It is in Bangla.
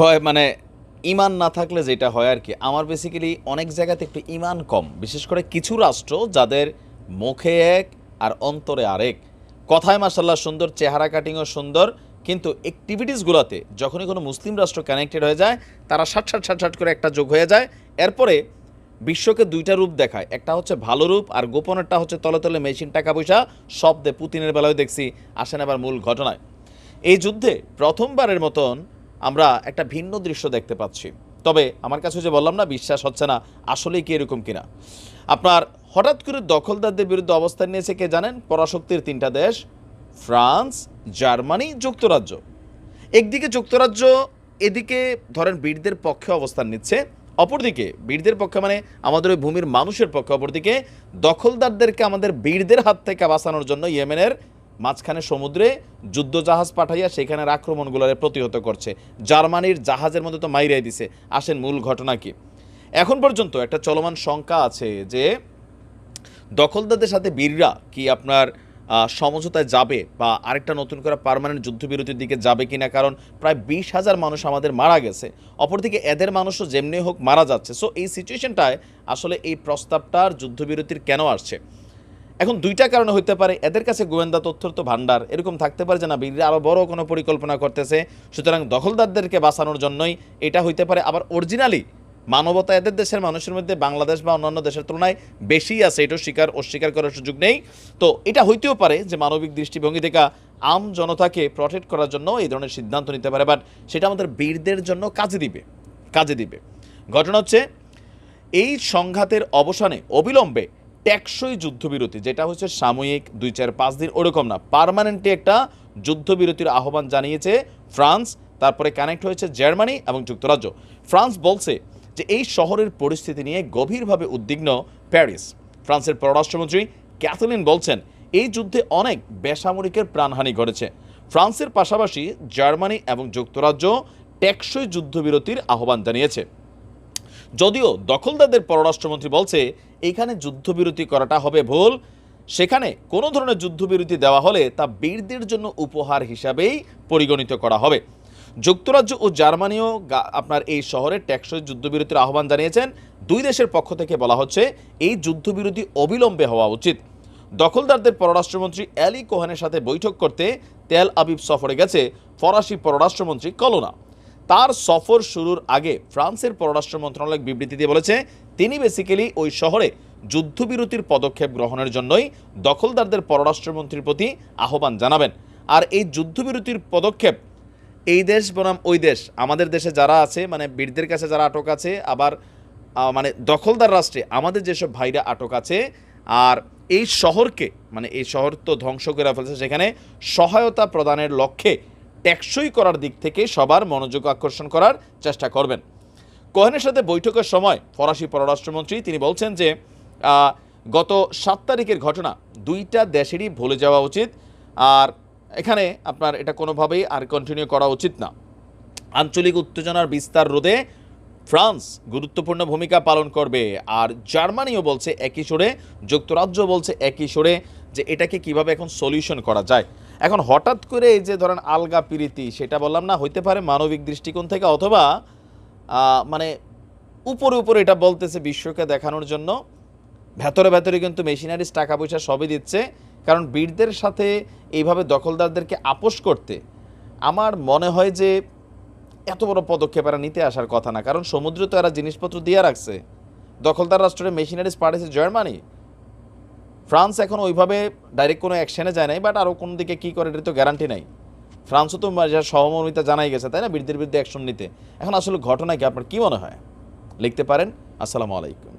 কয় মানে ইমান না থাকলে যেটা হয় আর কি, আমার বেসিক্যালি অনেক জায়গাতে একটু ইমান কম। বিশেষ করে কিছু রাষ্ট্র যাদের মুখে এক আর অন্তরে আরেক। কথায় মাসাল্লাহ সুন্দর, চেহারা কাটিংও সুন্দর, কিন্তু অ্যাক্টিভিটিসগুলোতে যখনই কোনো মুসলিম রাষ্ট্র কানেক্টেড হয়ে যায়, তারা ষাট ষাট ষাট ষাট করে একটা যোগ হয়ে যায়। এরপরে বিশ্বকে দুইটা রূপ দেখায়। একটা হচ্ছে ভালো রূপ আর গোপনেরটা হচ্ছে তলে তলে মেশিন টাকা পয়সা, শব্দে পুতিনের বেলায় দেখছি আসেন আবার মূল ঘটনায়। এই যুদ্ধে প্রথমবারের মতন আমরা একটা ভিন্ন দৃশ্য দেখতে পাচ্ছি। তবে আমার কাছে যে বললাম না, বিশ্বাস হচ্ছে না, আসলেই কি এরকম কিনা। আপনার হঠাৎ করে দখলদারদের বিরুদ্ধে অবস্থান নিয়েছে কে জানেন? পরাশক্তির তিনটা দেশ, ফ্রান্স, জার্মানি, যুক্তরাজ্য। একদিকে যুক্তরাজ্য, এদিকে ধরেন বীরদের পক্ষে অবস্থান নিচ্ছে। অপরদিকে বীরদের পক্ষে মানে আমাদের ওই ভূমির মানুষের পক্ষে, অপরদিকে দখলদারদেরকে আমাদের বীরদের হাত থেকে বাঁচানোর জন্য ইয়েমেনের মাঝখানে সমুদ্রে যুদ্ধজাহাজ পাঠাইয়া সেখানের আক্রমণগুলোরে প্রতিহত করছে। জার্মানির জাহাজের মধ্যে তো মাইরাই দিছে। আসেন, মূল ঘটনা কি? এখন পর্যন্ত একটা চলমান শঙ্কা আছে যে, দখলদারদের সাথে বীররা কি আপনার সমঝোতায় যাবে বা আরেকটা নতুন করে পার্মানেন্ট যুদ্ধবিরতির দিকে যাবে কিনা? কারণ প্রায় বিশ হাজার মানুষ আমাদের মারা গেছে। অপরদিকে এদের মানুষও যেমনি হোক মারা যাচ্ছে। সো এই সিচুয়েশনটায় আসলে এই প্রস্তাবটার যুদ্ধবিরতির কেন আসছে? এখন দুইটা কারণে হইতে পারে, এদের কাছে গোয়েন্দা তথ্যর তো ভান্ডার এরকম থাকতে পারে যে না বীররা আরও বড় কোনো পরিকল্পনা করতেছে, সুতরাং দখলদারদেরকে বাঁচানোর জন্যই এটা হইতে পারে। আবার অরিজিনালি মানবতা এদের দেশের মানুষের মধ্যে বাংলাদেশ বা অন্যান্য দেশের তুলনায় বেশি আছে, এটাও স্বীকার, অস্বীকার করার সুযোগ নেই। তো এটা হইতেও পারে যে মানবিক দৃষ্টিভঙ্গি থেকে আম জনতাকে প্রটেক্ট করার জন্য এই ধরনের সিদ্ধান্ত নিতে পারে বাট সেটা আমাদের বীরদের জন্য কাজে দিবে কাজে দিবে। ঘটনা হচ্ছে, এই সংঘাতের অবসানে, অবিলম্বে টেকসই যুদ্ধবিরতি, যেটা হচ্ছে সাময়িক দুই চার পাঁচ দিন, ওরকম না। পার্মানেন্টলি একটা যুদ্ধবিরতির আহ্বান জানিয়েছে ফ্রান্স, তারপরে কানেক্ট হয়েছে জার্মানি এবং যুক্তরাজ্য। ফ্রান্স বলছে যে এই শহরের পরিস্থিতি নিয়ে গভীরভাবে উদ্বিগ্ন প্যারিস। ফ্রান্সের পররাষ্ট্রমন্ত্রী ক্যাথলিন বলছেন, এই যুদ্ধে অনেক বেসামরিকের প্রাণহানি ঘটেছে। ফ্রান্সের পাশাপাশি জার্মানি এবং যুক্তরাজ্য টেকসই যুদ্ধবিরতির আহ্বান জানিয়েছে। যদিও দখলদারদের পররাষ্ট্রমন্ত্রী বলছে এইখানে যুদ্ধবিরতি করাটা হবে ভুল। সেখানে কোনো ধরনের যুদ্ধবিরতি দেওয়া হলে তা বীরদের জন্য উপহার হিসাবেই পরিগণিত করা হবে। যুক্তরাজ্য ও জার্মানিও আপনার এই শহরে টেকসই যুদ্ধবিরতির আহ্বান জানিয়েছেন। দুই দেশের পক্ষ থেকে বলা হচ্ছে, এই যুদ্ধবিরতি অবিলম্বে হওয়া উচিত। দখলদারদের পররাষ্ট্রমন্ত্রী অ্যালি কোহানের সাথে বৈঠক করতে তেল আবিব সফরে গেছে ফরাসি পররাষ্ট্রমন্ত্রী কলোনা। তার সফর শুরুর আগে ফ্রান্সের পররাষ্ট্র মন্ত্রণালয় বিবৃতি দিয়ে বলেছে, তিনি বেসিক্যালি ওই শহরে যুদ্ধবিরতির পদক্ষেপ গ্রহণের জন্যই দখলদারদের পররাষ্ট্রমন্ত্রীর প্রতি আহ্বান জানাবেন। আর এই যুদ্ধবিরতির পদক্ষেপ, এই দেশ বনাম ওই দেশ, আমাদের দেশে যারা আছে মানে বীরদের কাছে যারা আটক আছে, আবার মানে দখলদার রাষ্ট্রে আমাদের যেসব ভাইরা আটক আছে, আর এই শহরকে মানে এই শহর তো ধ্বংস করে ফেলছে, সেখানে সহায়তা প্রদানের লক্ষ্যে টেকসই করার দিক থেকে সবার মনোযোগ আকর্ষণ করার চেষ্টা করবেন। কোহেনের সাথে বৈঠকের সময় ফরাসি পররাষ্ট্রমন্ত্রী তিনি বলছেন যে গত সাত তারিখের ঘটনা দুইটা দেশেরই ভুলে যাওয়া উচিত। আর এখানে আপনার এটা কোনোভাবেই আর কন্টিনিউ করা উচিত না। আঞ্চলিক উত্তেজনার বিস্তার রোধে ফ্রান্স গুরুত্বপূর্ণ ভূমিকা পালন করবে। আর জার্মানিও বলছে একই সুরে, যুক্তরাজ্য বলছে একই সুরে যে এটাকে কীভাবে এখন সলিউশন করা যায়। এখন হঠাৎ করে এই যে ধরেন আলগা পিরিতি, সেটা বললাম না, হইতে পারে মানবিক দৃষ্টিকোণ থেকে অথবা মানে উপরে উপরে এটা বলতেছে বিশ্বকে দেখানোর জন্য। ভেতরে ভেতরে কিন্তু মেশিনারিজ টাকা পয়সা সবই দিচ্ছে। কারণ বীরদের সাথে এইভাবে দখলদারদেরকে আপোষ করতে আমার মনে হয় যে এত বড় পদক্ষেপ এরা নিতে আসার কথা না। কারণ সমুদ্রে তো এরা জিনিসপত্র দিয়ে রাখছে। দখলদার রাষ্ট্রের মেশিনারিজ পাঠিয়েছে জার্মানি। ফ্রান্স এখন ওইভাবে ডাইরেক্ট কোনো অ্যাকশনে যায় নাই বাট আরও কোন দিকে কী করে এটা তো গ্যারান্টি নাই। ফ্রান্সও তো সহমর্মিতা জানাই গেছে, তাই না? বীরদের বিরুদ্ধে অ্যাকশন নিতে। এখন আসলে ঘটনা কি, আপনার কী মনে হয়? লিখতে পারেন। আসসালামু আলাইকুম।